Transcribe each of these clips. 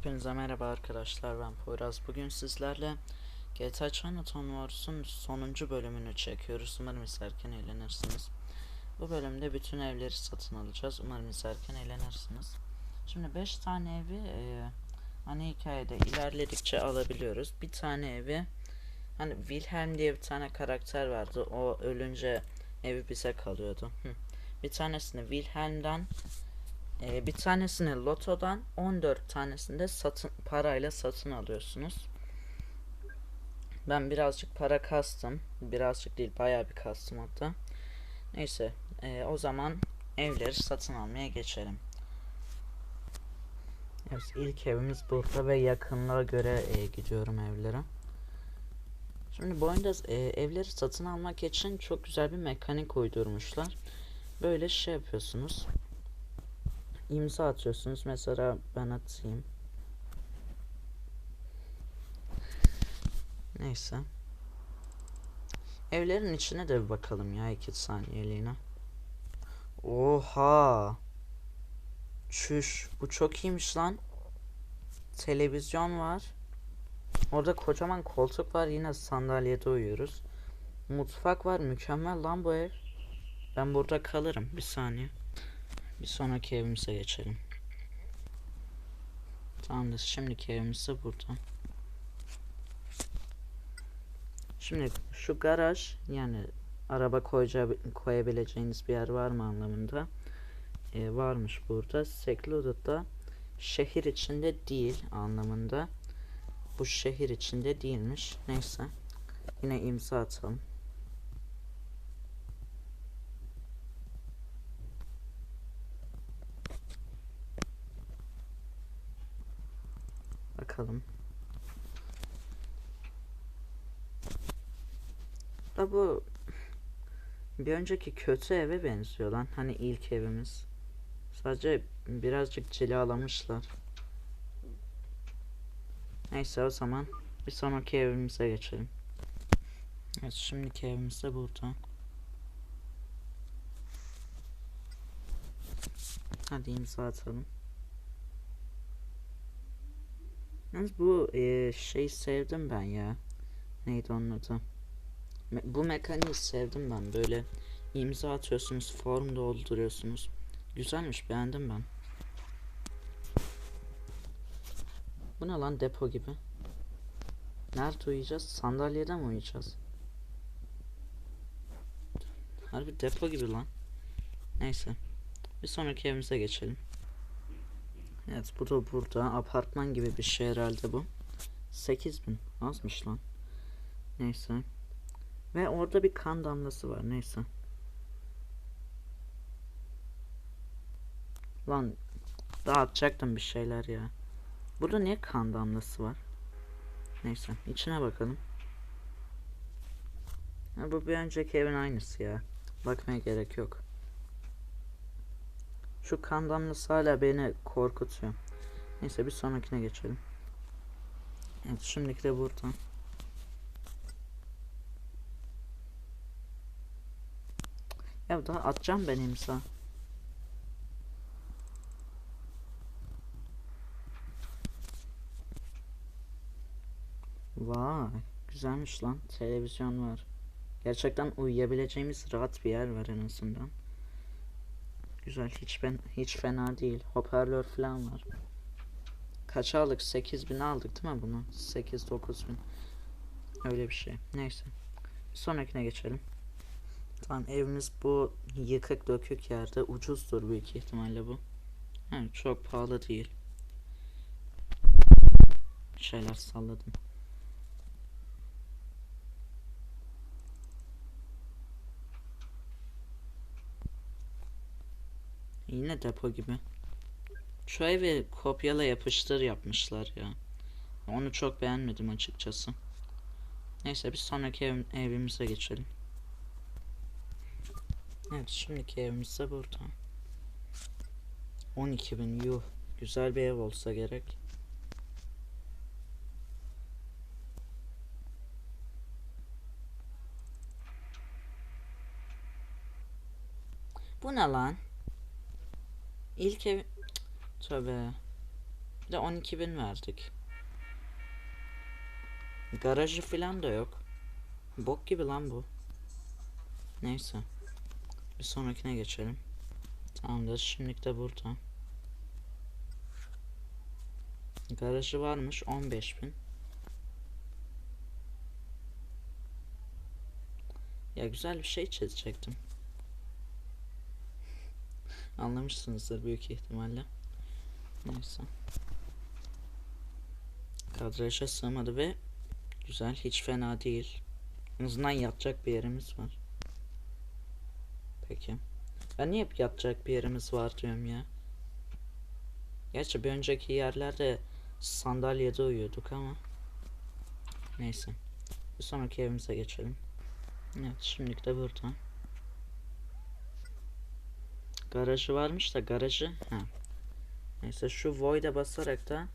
Hepinize merhaba arkadaşlar ben Poyraz. Bugün sizlerle GTA Chinatown Wars'un sonuncu bölümünü çekiyoruz. Umarım izlerken eğlenirsiniz. Bu bölümde bütün evleri satın alacağız. Umarım izlerken eğlenirsiniz. Şimdi 5 tane evi e, hani hikayede ilerledikçe alabiliyoruz. Bir tane evi hani Wilhelm diye bir tane karakter vardı. O ölünce evi bize kalıyordu. Bir tanesini Wilhelm'den ee, bir tanesini lotodan 14 tanesini de satın parayla satın alıyorsunuz. Ben birazcık para kastım. Birazcık değil bayağı bir kastım hatta. Neyse ee, o zaman evleri satın almaya geçelim. Evet ilk evimiz burada ve yakınlığa göre e, gidiyorum evlere. Şimdi bu oyunda e, evleri satın almak için çok güzel bir mekanik uydurmuşlar. Böyle şey yapıyorsunuz imza atıyorsunuz. Mesela ben atayım. Neyse. Evlerin içine de bir bakalım ya iki saniyeliğine. Oha. Çüş. Bu çok iyiymiş lan. Televizyon var. Orada kocaman koltuk var. Yine sandalyede uyuyoruz. Mutfak var. Mükemmel lan bu ev. Ben burada kalırım. Bir saniye. Bir sonraki evimize geçelim. Tamamdır. Şimdiki evimiz de burada. Şimdi şu garaj yani araba koyacağı, koyabileceğiniz bir yer var mı anlamında ee, varmış burada. Secluded'da şehir içinde değil anlamında. Bu şehir içinde değilmiş. Neyse. Yine imza atalım. Bakalım. Da bu bir önceki kötü eve benziyor lan. Hani ilk evimiz. Sadece birazcık cilalamışlar. Neyse o zaman bir sonraki evimize geçelim. Evet şimdiki evimiz de burada. Hadi imza atalım. Yalnız bu e, şey sevdim ben ya. Neydi onun adı? Me bu mekaniği sevdim ben. Böyle imza atıyorsunuz, form dolduruyorsunuz. Güzelmiş, beğendim ben. Bu ne lan depo gibi? Nerede uyuyacağız? Sandalyede mi uyuyacağız? Harbi depo gibi lan. Neyse. Bir sonraki evimize geçelim. Evet bu da burada. Apartman gibi bir şey herhalde bu. 8000 azmış lan. Neyse. Ve orada bir kan damlası var. Neyse. Lan dağıtacaktım bir şeyler ya. Burada niye kan damlası var? Neyse içine bakalım. Ha, bu bir önceki evin aynısı ya. Bakmaya gerek yok. Şu kan damlası hala beni korkutuyor. Neyse bir sonrakine geçelim. Evet şimdiki de burada. Ya daha atacağım ben imza. Vay güzelmiş lan televizyon var. Gerçekten uyuyabileceğimiz rahat bir yer var en azından. Güzel hiç ben hiç fena değil. Hoparlör falan var. Kaç aldık? 8000 aldık değil mi bunu? 8 9000. Öyle bir şey. Neyse. Sonrakine geçelim. Tamam evimiz bu yıkık dökük yerde ucuzdur büyük ihtimalle bu. Yani çok pahalı değil. Şeyler salladım. Yine depo gibi. Şu evi kopyala yapıştır yapmışlar ya. Onu çok beğenmedim açıkçası. Neyse bir sonraki ev, evimize geçelim. Evet şimdiki evimiz de burada. 12 bin yuh. Güzel bir ev olsa gerek. Bu ne lan? İlk ev... Tövbe. Bir de 12.000 verdik. Garajı falan da yok. Bok gibi lan bu. Neyse. Bir sonrakine geçelim. Tamamdır. Şimdilik de burada. Garajı varmış 15.000. Ya güzel bir şey çizecektim. Anlamışsınızdır büyük ihtimalle. Neyse. Kadraja sığmadı ve güzel hiç fena değil. En azından yatacak bir yerimiz var. Peki. Ben niye hep yatacak bir yerimiz var diyorum ya. Gerçi bir önceki yerlerde sandalyede uyuyorduk ama. Neyse. Bir sonraki evimize geçelim. Evet şimdilik de burada. Garajı varmış da garajı. Ha. Neyse şu void'e basarak da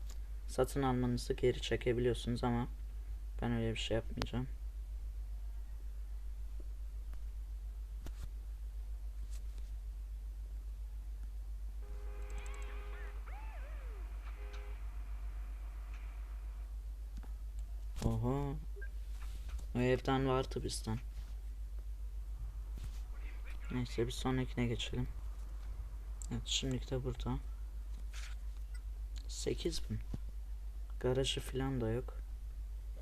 satın almanızı geri çekebiliyorsunuz ama ben öyle bir şey yapmayacağım. Oho. O evden vardı bizden. Neyse bir sonrakine geçelim. Evet şimdilik de burada. 8000. Garajı falan da yok.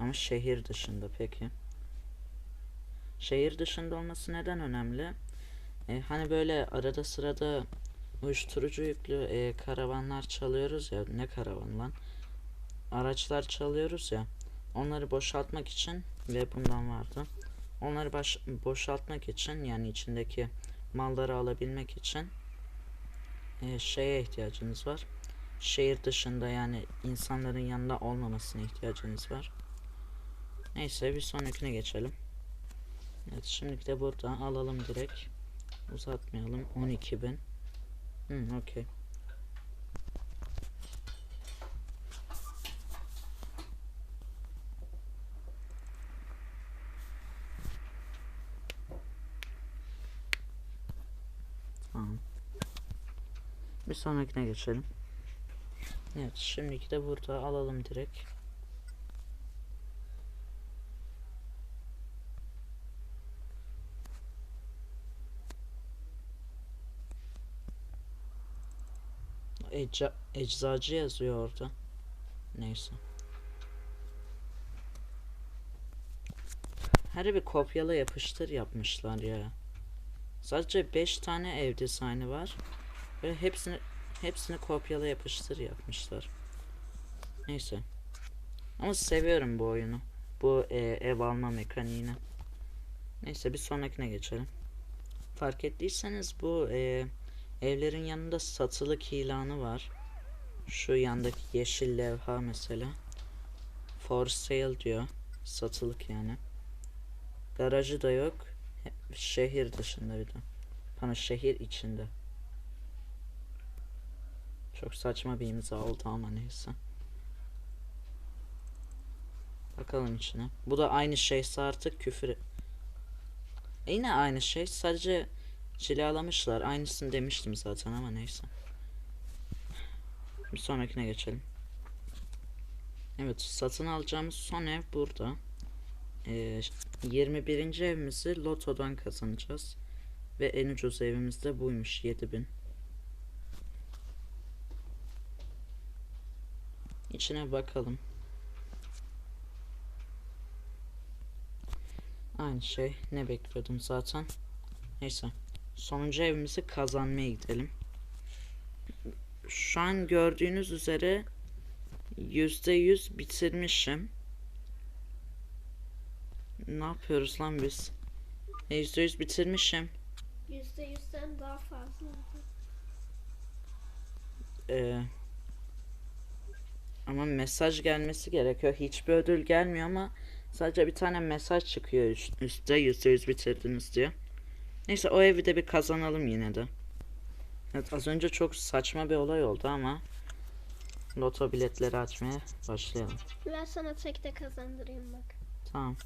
Ama şehir dışında peki. Şehir dışında olması neden önemli? E, hani böyle arada sırada uyuşturucu yüklü e, karavanlar çalıyoruz ya. Ne karavan lan? Araçlar çalıyoruz ya. Onları boşaltmak için ve bundan vardı. Onları baş, boşaltmak için yani içindeki malları alabilmek için e, şeye ihtiyacınız var. Şehir dışında yani insanların yanında olmamasına ihtiyacınız var. Neyse bir sonrakine geçelim. Evet şimdilik de burada alalım direkt. Uzatmayalım. 12.000. Hmm okey. Tamam. Bir sonrakine geçelim. Evet şimdiki de burada alalım direkt. Ecza eczacı yazıyor orada. Neyse. Her bir kopyala yapıştır yapmışlar ya. Sadece 5 tane ev dizaynı var. Böyle hepsini hepsini kopyala yapıştır yapmışlar. Neyse. Ama seviyorum bu oyunu. Bu e, ev alma mekaniğini. Neyse bir sonrakine geçelim. Fark ettiyseniz bu e, evlerin yanında satılık ilanı var. Şu yandaki yeşil levha mesela. For sale diyor. Satılık yani. Garajı da yok. Şehir dışında bir de. Pardon şehir içinde. Çok saçma bir imza oldu ama neyse. Bakalım içine. Bu da aynı şeyse artık küfür. E yine aynı şey. Sadece cilalamışlar. Aynısını demiştim zaten ama neyse. Bir sonrakine geçelim. Evet satın alacağımız son ev burada. Ee, 21. evimizi lotodan kazanacağız. Ve en ucuz evimiz de buymuş 7000. İçine bakalım. Aynı şey. Ne bekliyordum zaten. Neyse. Sonuncu evimizi kazanmaya gidelim. Şu an gördüğünüz üzere %100 bitirmişim. Ne yapıyoruz lan biz? E, %100 bitirmişim. Yüzde yüzden daha fazla. Ee, ama mesaj gelmesi gerekiyor. Hiçbir ödül gelmiyor ama sadece bir tane mesaj çıkıyor üst- üstte %100 bitirdiniz diye. Neyse o evi de bir kazanalım yine de. Evet az önce çok saçma bir olay oldu ama loto biletleri açmaya başlayalım. Ben sana tek de kazandırayım bak. Tamam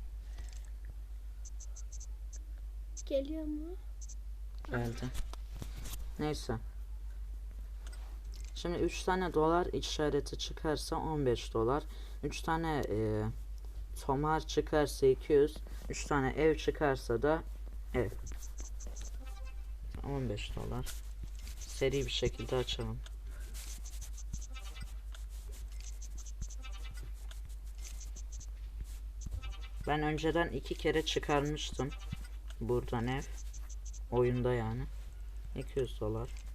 Geliyor mu? geldi. Neyse. Şimdi 3 tane dolar işareti çıkarsa 15 dolar. 3 tane e, tomar çıkarsa 200. 3 tane ev çıkarsa da ev. 15 dolar. Seri bir şekilde açalım. Ben önceden iki kere çıkarmıştım. Buradan ev. Oyunda yani. 200 dolar.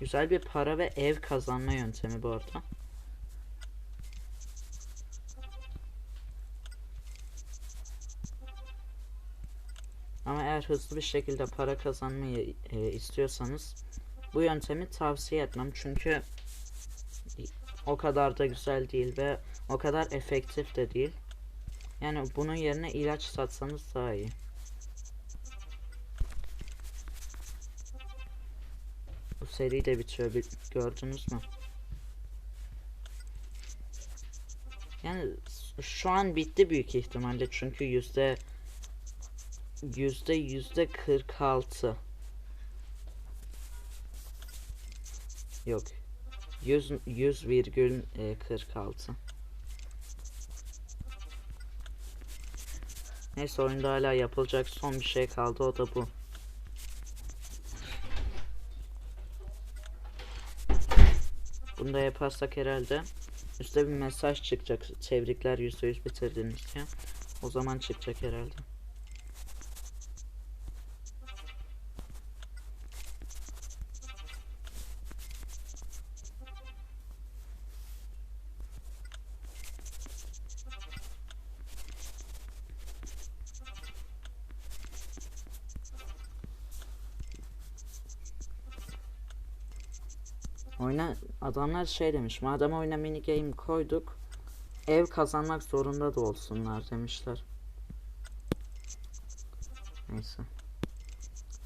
Güzel bir para ve ev kazanma yöntemi bu arada. Ama eğer hızlı bir şekilde para kazanmayı e, istiyorsanız bu yöntemi tavsiye etmem çünkü o kadar da güzel değil ve o kadar efektif de değil. Yani bunun yerine ilaç satsanız daha iyi. Bu seri de bitiyor bi- gördünüz mü? Yani şu an bitti büyük ihtimalle çünkü yüzde yüzde yüzde 46 yok 100 100 virgül e, 46 Neyse oyunda hala yapılacak son bir şey kaldı o da bu. Bunu da yaparsak herhalde üstte bir mesaj çıkacak. Tebrikler %100 bitirdiniz diye. O zaman çıkacak herhalde. Oyna adamlar şey demiş. Madem oyuna mini game koyduk, ev kazanmak zorunda da olsunlar demişler. Neyse.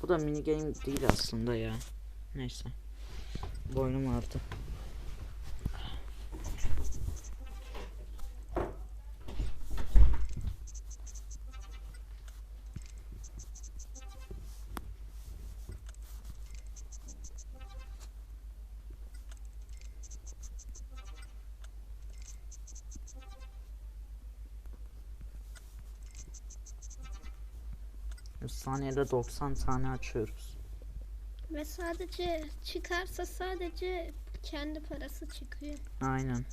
Bu da mini game değil aslında ya. Neyse. Boynum ağrıdı. Saniyede 90 tane açıyoruz. Ve sadece çıkarsa sadece kendi parası çıkıyor. Aynen.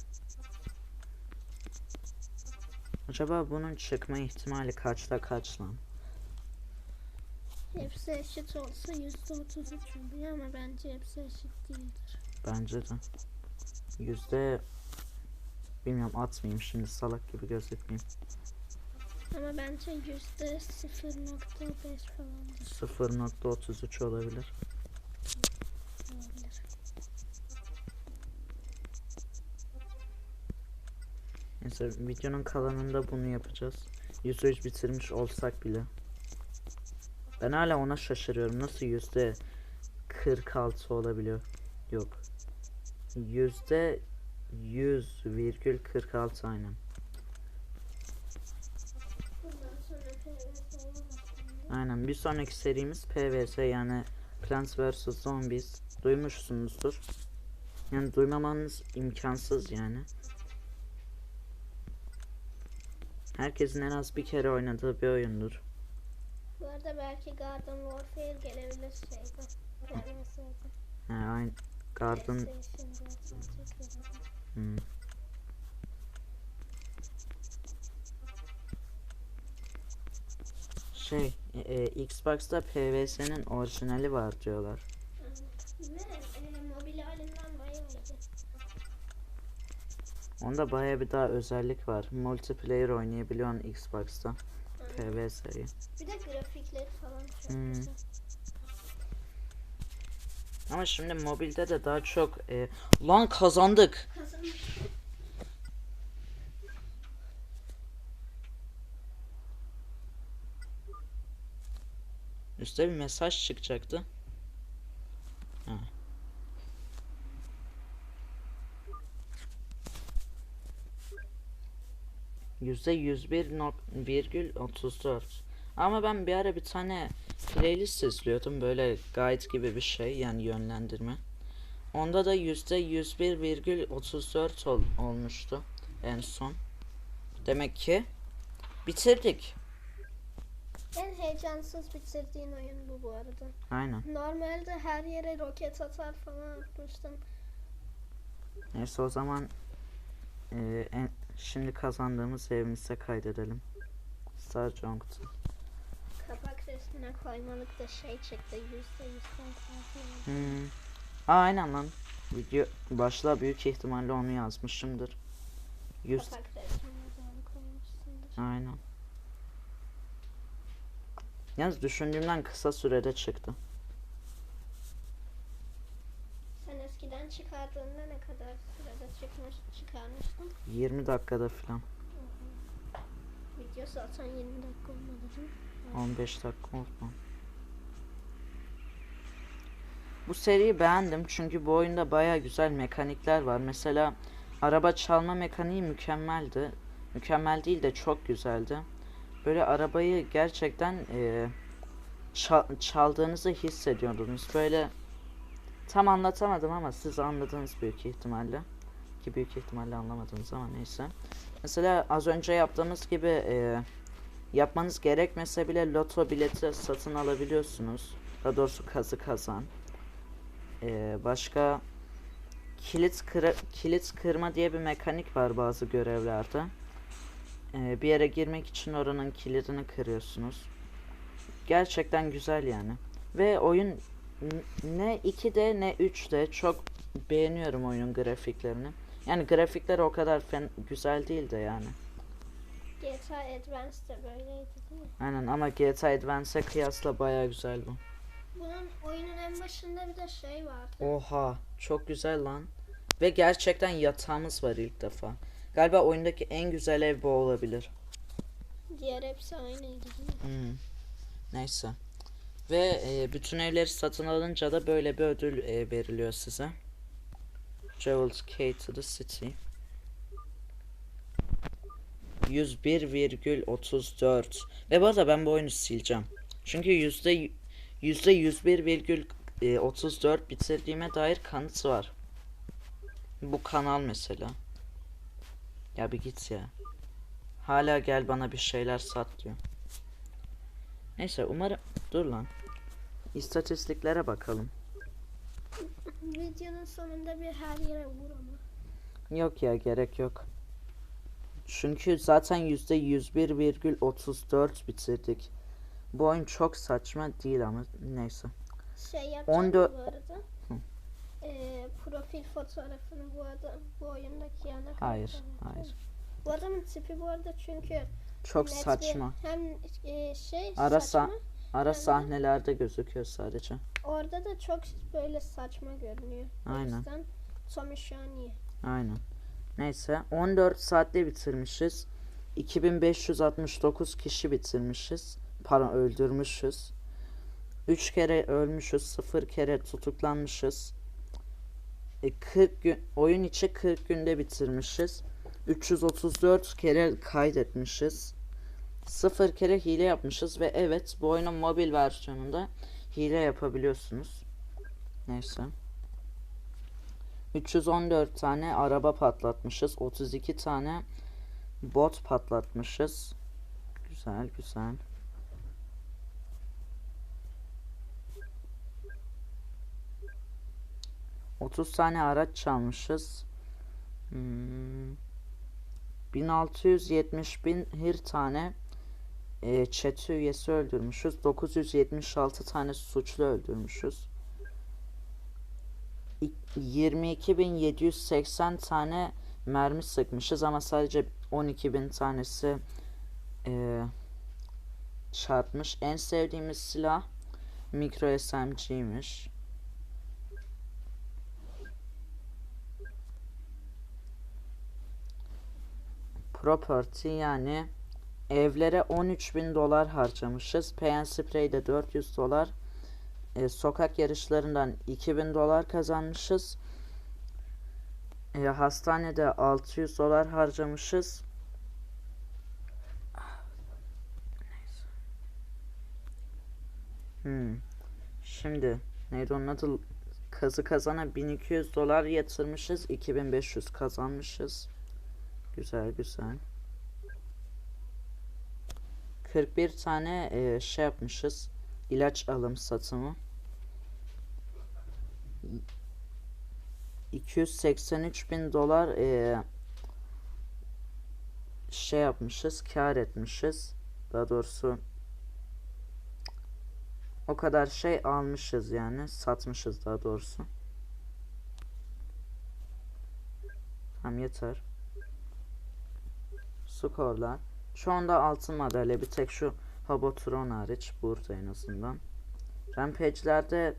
Acaba bunun çıkma ihtimali kaçta kaç lan? Hepsi eşit olsa yüzde otuz üç oluyor ama bence hepsi eşit değildir. Bence de. Yüzde bilmiyorum atmayayım şimdi salak gibi gözükmeyeyim. Ama bence yüzde sıfır nokta beş falandır. 0.33 olabilir. olabilir. Neyse videonun kalanında bunu yapacağız. %100 bitirmiş olsak bile. Ben hala ona şaşırıyorum. Nasıl yüzde 46 olabiliyor? Yok. Yüzde 100 virgül 46 aynen. Bundan sonra PVS olamaz. Aynen bir sonraki serimiz PvS yani Plants vs Zombies duymuşsunuzdur. Yani duymamanız imkansız yani. Herkesin en az bir kere oynadığı bir oyundur. Bu arada belki Garden Warfare gelebilir şeyde. PVS'de. He, aynı Garden hmm. Şey, e, Xbox'ta PvS'nin orijinali var diyorlar. Onda baya bir daha özellik var. Multiplayer oynayabiliyorsun Xbox'ta. PvS'yi. Bir de grafikleri falan çok Hmm. güzel. Ama şimdi mobilde de daha çok e, lan kazandık. Kazanmış. Üstte bir mesaj çıkacaktı. Ha. Yüzde yüz bir nok- virgül otuz dört. Ama ben bir ara bir tane playlist izliyordum. Böyle guide gibi bir şey yani yönlendirme. Onda da yüzde 101,34 ol, olmuştu en son. Demek ki bitirdik. En heyecansız bitirdiğin oyun bu bu arada. Aynen. Normalde her yere roket atar falan atmıştım. Neyse o zaman e, en, şimdi kazandığımız evimize kaydedelim. Star Junction. Kapak resmine koymalık da şey çıktı. Yüzde yüz konsantre. Hmm. Aa, aynen lan. Video başla büyük ihtimalle onu yazmışımdır. 100 Kapak resmine aynen. Yalnız düşündüğümden kısa sürede çıktı. Sen eskiden çıkardığında ne kadar sürede çıkmış, çıkarmıştın? 20 dakikada falan. Video zaten 20 dakika olmadı değil mi? 15 dakika oldu. Bu seriyi beğendim çünkü bu oyunda baya güzel mekanikler var. Mesela araba çalma mekaniği mükemmeldi. Mükemmel değil de çok güzeldi. Böyle arabayı gerçekten çal- çaldığınızı hissediyordunuz. Böyle tam anlatamadım ama siz anladınız büyük ihtimalle. Ki büyük ihtimalle anlamadınız ama neyse. Mesela az önce yaptığımız gibi eee Yapmanız gerekmese bile loto bileti satın alabiliyorsunuz. Daha doğrusu kazı kazan. Ee, başka kilit kıra, kilit kırma diye bir mekanik var bazı görevlerde. Ee, bir yere girmek için oranın kilidini kırıyorsunuz. Gerçekten güzel yani. Ve oyun ne 2D ne 3D çok beğeniyorum oyunun grafiklerini. Yani grafikler o kadar fen güzel değil de yani. GTA Advance de böyleydi değil mi? Aynen ama GTA Advance'e kıyasla baya güzel bu. Bunun oyunun en başında bir de şey vardı. Oha çok güzel lan. Ve gerçekten yatağımız var ilk defa. Galiba oyundaki en güzel ev bu olabilir. Diğer hepsi aynıydı değil mi? Hmm. Neyse. Ve e, bütün evleri satın alınca da böyle bir ödül e, veriliyor size. Jewel's Key to the City. 101,34 Ve bu arada ben bu oyunu sileceğim. Çünkü yüzde yüzde 101,34 bitirdiğime dair kanıt var. Bu kanal mesela. Ya bir git ya. Hala gel bana bir şeyler sat diyor. Neyse umarım dur lan. İstatistiklere bakalım. Videonun sonunda bir her yere vur ama. Yok ya gerek yok. Çünkü zaten yüzde 101,34 bitirdik. Bu oyun çok saçma değil ama neyse. Şey yapacağım 14 bu arada. Hı. Ee, profil fotoğrafını bu adam bu oyundaki yana Hayır, koyacağım. hayır. Bu adamın tipi bu arada çünkü Çok net bir- saçma. hem e, şey Ara saçma. Ara Hı. sahnelerde gözüküyor sadece. Orada da çok böyle saçma görünüyor. O Aynen. yüzden Tommy şu an iyi. Aynen. Neyse 14 saatte bitirmişiz. 2569 kişi bitirmişiz. Pardon öldürmüşüz. 3 kere ölmüşüz. 0 kere tutuklanmışız. E, 40 gün oyun içi 40 günde bitirmişiz. 334 kere kaydetmişiz. 0 kere hile yapmışız ve evet bu oyunun mobil versiyonunda hile yapabiliyorsunuz. Neyse. 314 tane araba patlatmışız. 32 tane bot patlatmışız. Güzel güzel. Otuz tane araç çalmışız. Hmm. 1670 bin bir tane e, çete üyesi öldürmüşüz. 976 tane suçlu öldürmüşüz. 22.780 tane mermi sıkmışız ama sadece 12.000 tanesi eee, çarpmış. En sevdiğimiz silah mikro SMG'ymiş. Property yani evlere 13.000 dolar harcamışız. Pay Spray'de 400 dolar. E, sokak yarışlarından 2000 dolar kazanmışız. E, hastanede 600 dolar harcamışız. Neyse. Hmm. Şimdi neydi onun adı? Kazı kazana 1200 dolar yatırmışız. 2500 kazanmışız. Güzel güzel. 41 tane e, şey yapmışız. İlaç alım satımı. 283 bin dolar e, şey yapmışız. Kar etmişiz. Daha doğrusu o kadar şey almışız yani. Satmışız daha doğrusu. Tamam yeter. Skorlar. Şu anda altın madalya bir tek şu Habotron hariç burada en azından. Rampage'lerde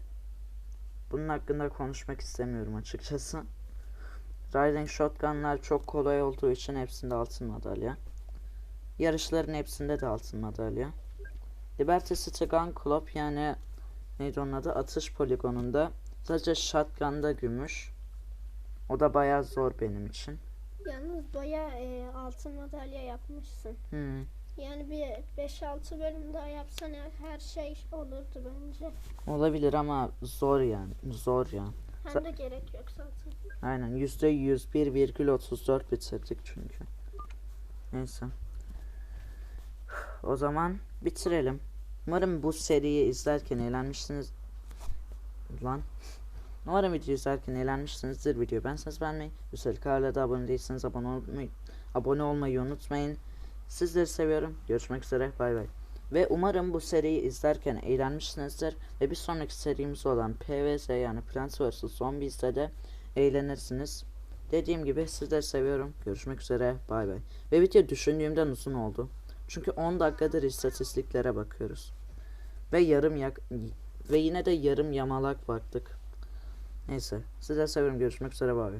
bunun hakkında konuşmak istemiyorum açıkçası. Riding Shotgun'lar çok kolay olduğu için hepsinde altın madalya. Yarışların hepsinde de altın madalya. Liberty City Gun Club yani neydi onun adı? Atış poligonunda sadece shotgun'da gümüş. O da bayağı zor benim için. Yalnız baya e, altın madalya yapmışsın. Hmm. Yani bir 5-6 bölüm daha yapsan her, her şey olurdu bence. Olabilir ama zor yani. Zor yani. Hem de gerek yok zaten. Aynen %101,34 bitirdik çünkü. Neyse. O zaman bitirelim. Umarım bu seriyi izlerken eğlenmişsiniz. Lan. Umarım video izlerken eğlenmişsinizdir. Video beğenseniz beğenmeyi. Üstelik hala da abone değilseniz abone olmayı, abone olmayı unutmayın. Sizleri seviyorum. Görüşmek üzere. Bay bay. Ve umarım bu seriyi izlerken eğlenmişsinizdir. Ve bir sonraki serimiz olan PvZ yani Plants vs Zombies'te de eğlenirsiniz. Dediğim gibi sizleri seviyorum. Görüşmek üzere. Bay bay. Ve video düşündüğümden uzun oldu. Çünkü 10 dakikadır istatistiklere bakıyoruz. Ve yarım yak ve yine de yarım yamalak baktık. Neyse. Sizleri seviyorum. Görüşmek üzere. Bay.